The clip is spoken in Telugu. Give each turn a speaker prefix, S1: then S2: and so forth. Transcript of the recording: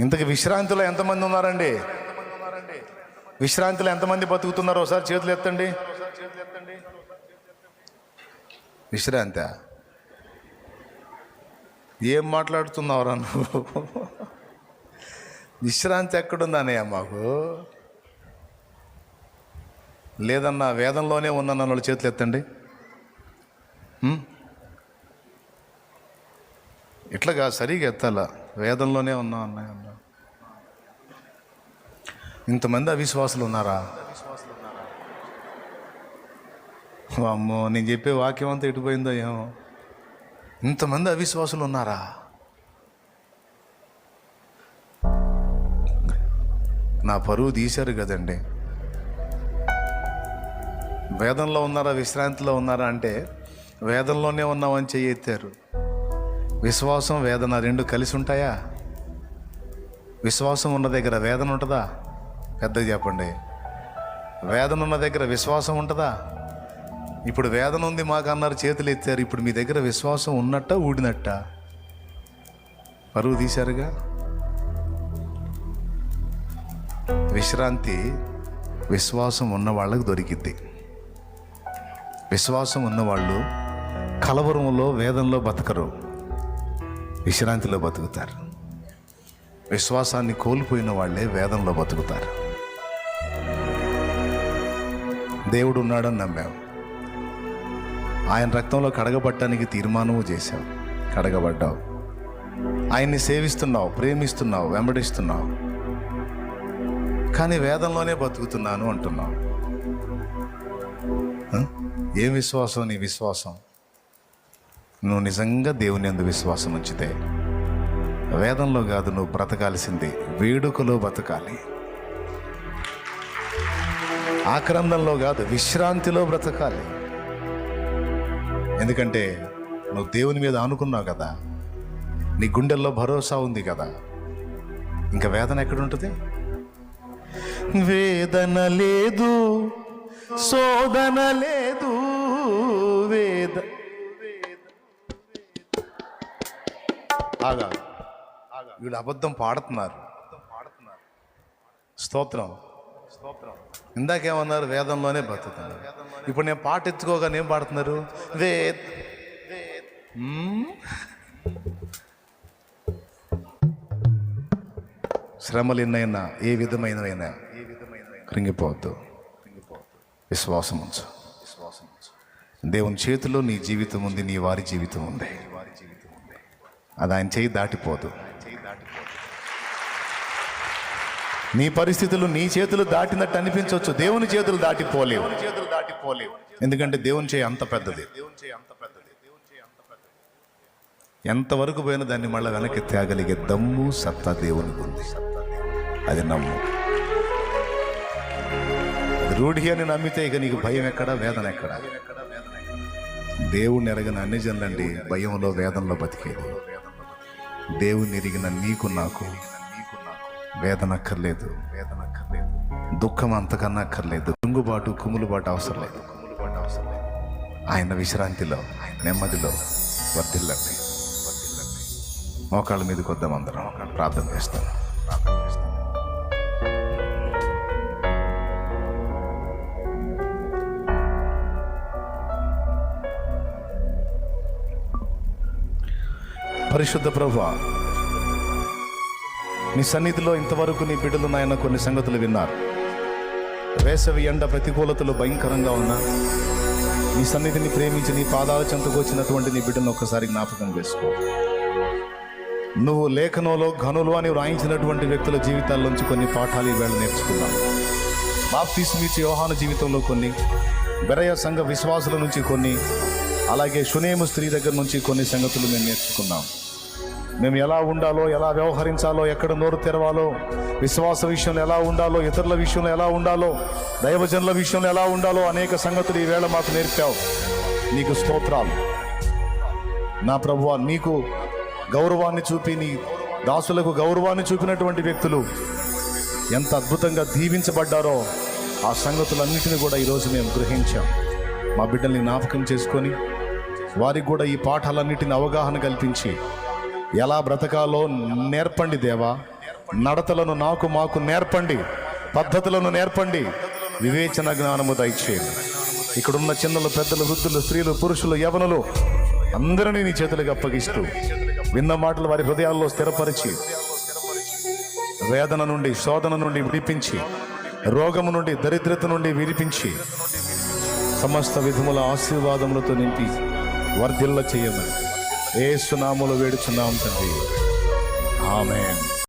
S1: ఇంతకు విశ్రాంతిలో ఎంతమంది ఉన్నారండి? విశ్రాంతిలో ఎంతమంది బతుకుతున్నారో ఒకసారి చేతులు ఎత్తండి. విశ్రాంతి. ఏం మాట్లాడుతున్నావురా నువ్వు? విశ్రాంతి ఎక్కడుందనే మాకు? లేదన్నా వేదంలోనే ఉందన్న వాళ్ళు చేతులు ఎత్తండి. ఇట్లాగా సరిగా ఎత్తాలా? వేదంలోనే ఉన్నావు అన్నయ్య అన్నా ఇంతమంది అవిశ్వాసులు ఉన్నారా? అమ్మో నేను చెప్పే వాక్యం అంతా ఎటుపోయిందో ఏమో. ఇంతమంది అవిశ్వాసులు ఉన్నారా? నా పరువు తీశారు కదండి. వేదంలో ఉన్నారా విశ్రాంతిలో ఉన్నారా అంటే వేదంలోనే ఉన్నామని చెయ్యి ఎత్తారు విశ్వాసం వేదన రెండు కలిసి ఉంటాయా? విశ్వాసం ఉన్న దగ్గర వేదన ఉంటుందా? పెద్దగా చెప్పండి. వేదన ఉన్న దగ్గర విశ్వాసం ఉంటుందా? ఇప్పుడు వేదన ఉంది మాకు అన్నారు చేతులు ఎత్తారు. ఇప్పుడు మీ దగ్గర విశ్వాసం ఉన్నట్ట ఊడినట్ట? పరువు తీశారుగా? విశ్రాంతి విశ్వాసం ఉన్న వాళ్ళకు దొరికిద్ది. విశ్వాసం ఉన్నవాళ్ళు కలవరంలో వేదంలో బతకరు. విశ్రాంతిలో బతుకుతారు. విశ్వాసాన్ని కోల్పోయిన వాళ్ళే వేదంలో బతుకుతారు. దేవుడు ఉన్నాడని నమ్మావు ఆయన రక్తంలో కడగబట్టడానికి తీర్మానము చేశావు కడగబడ్డావు ఆయన్ని సేవిస్తున్నావు ప్రేమిస్తున్నావు వెంబడిస్తున్నావు. కానీ వేదంలోనే బతుకుతున్నాను అంటున్నావు ఏం విశ్వాసం నీ విశ్వాసం? నువ్వు నిజంగా దేవుని అందు విశ్వాసం ఉంచితే వేదంలో కాదు నువ్వు బ్రతకాల్సింది వేడుకలో బ్రతకాలి. ఆక్రందంలో కాదు విశ్రాంతిలో బ్రతకాలి. ఎందుకంటే నువ్వు దేవుని మీద ఆనుకున్నావు కదా నీ గుండెల్లో భరోసా ఉంది కదా. ఇంకా వేదన ఎక్కడుంటుంది? వేదన లేదు శోధన లేదు ఆగా. వీళ్ళు అబద్ధం పాడుతున్నారు. స్తోత్రం. స్తోత్రం ఇందాకేమన్నారు వేదంలోనే బతుకుతున్నారు. ఇప్పుడు నేను పాట ఎత్తుకోగానే ఏం పాడుతున్నారు? వేద్ శ్రమలు ఎన్నైనా ఏ విధమైనవైనా కృంగిపోవద్దు. విశ్వాసం ఉంచు విశ్వాసం ఉంచు దేవుని చేతిలో నీ జీవితం ఉంది నీ వారి జీవితం ఉంది అది ఆయన చేయి దాటిపోదు. నీ పరిస్థితులు నీ చేతులు దాటినట్టు అనిపించవచ్చు. దేవుని చేతులు దాటిపోలేవు. చేతులు దాటిపోలేవు ఎందుకంటే దేవుని చేయి అంత పెద్దది. దేవుని చేయి అంత పెద్దది ఎంతవరకు పోయినా దాన్ని మళ్ళీ వెనక్కి తేగలిగే దమ్ము సత్తా దేవునికి ఉంది. అది నమ్ము. రూఢి అని నమ్మితే ఇక నీకు భయం ఎక్కడ? వేదన ఎక్కడ? దేవుణ్ణి ఎరగిన అన్ని జనులండి భయంలో వేదంలో బతికేది. దేవుని ఎరిగిన నీకు నాకు వేదనక్కర్లేదు. వేదనక్కర్లేదు. దుఃఖం అంతకన్నా అక్కర్లేదు. కుంగుబాటు కుములుబాటు అవసరం లేదు. కుములుబాటు అవసరం లేదు ఆయన విశ్రాంతిలో నెమ్మదిలో వర్ధిల్లండి. వర్ధిల్లండి. మోకాళ్ళ మీదకి వద్దాం అందరం. ప్రార్థన చేస్తాం. ప్రార్థన పరిశుద్ధ ప్రభు నీ సన్నిధిలో ఇంతవరకు నీ బిడ్డలు నాయన కొన్ని సంగతులు విన్నారు. వేసవి ఎండ ప్రతికూలతలు భయంకరంగా ఉన్నా నీ సన్నిధిని ప్రేమించి నీ పాదాల చెంతకు వచ్చినటువంటి నీ బిడ్డను ఒక్కసారి జ్ఞాపకం చేసుకో. నువ్వు లేఖనంలో ఘనులు అని వ్రాయించినటువంటి వ్యక్తుల జీవితాల్లోంచి కొన్ని పాఠాలు ఈవేళ బాప్తీస్ బాప్తిస్మిచ్చి వ్యవహాన జీవితంలో కొన్ని బెరయ సంఘ విశ్వాసుల నుంచి కొన్ని అలాగే సునేము స్త్రీ దగ్గర నుంచి కొన్ని సంగతులు మేము నేర్చుకున్నాం. మేము ఎలా ఉండాలో ఎలా వ్యవహరించాలో ఎక్కడ నోరు తెరవాలో విశ్వాస విషయంలో ఎలా ఉండాలో ఇతరుల విషయంలో ఎలా ఉండాలో దైవజనుల విషయంలో ఎలా ఉండాలో అనేక సంగతులు ఈవేళ మాకు నేర్పావు. నీకు స్తోత్రాలు. నా ప్రభువా నీకు గౌరవాన్ని చూపి నీ దాసులకు గౌరవాన్ని చూపినటువంటి వ్యక్తులు ఎంత అద్భుతంగా దీవించబడ్డారో ఆ సంగతులన్నింటినీ కూడా ఈరోజు మేము గ్రహించాం. మా బిడ్డల్ని జ్ఞాపకం చేసుకొని వారికి కూడా ఈ పాఠాలన్నిటిని అవగాహన కల్పించి ఎలా బ్రతకాలో నేర్పండి దేవా. నడతలను నాకు మాకు నేర్పండి. పద్ధతులను నేర్పండి. వివేచన జ్ఞానము దయచేయండి. ఇక్కడున్న చిన్నలు పెద్దలు వృద్ధులు స్త్రీలు పురుషులు యవనులు అందరినీ నీ చేతులకు అప్పగిస్తూ విన్న మాటలు వారి హృదయాల్లో స్థిరపరిచి వేదన నుండి శోధన నుండి విడిపించి రోగము నుండి దరిద్రత నుండి విడిపించి సమస్త విధముల ఆశీర్వాదములతో నింపి వర్ధిల్ల చేయమని ఏ సునాములు వేడుచున్నాం తండ్రి. ఆమెన్.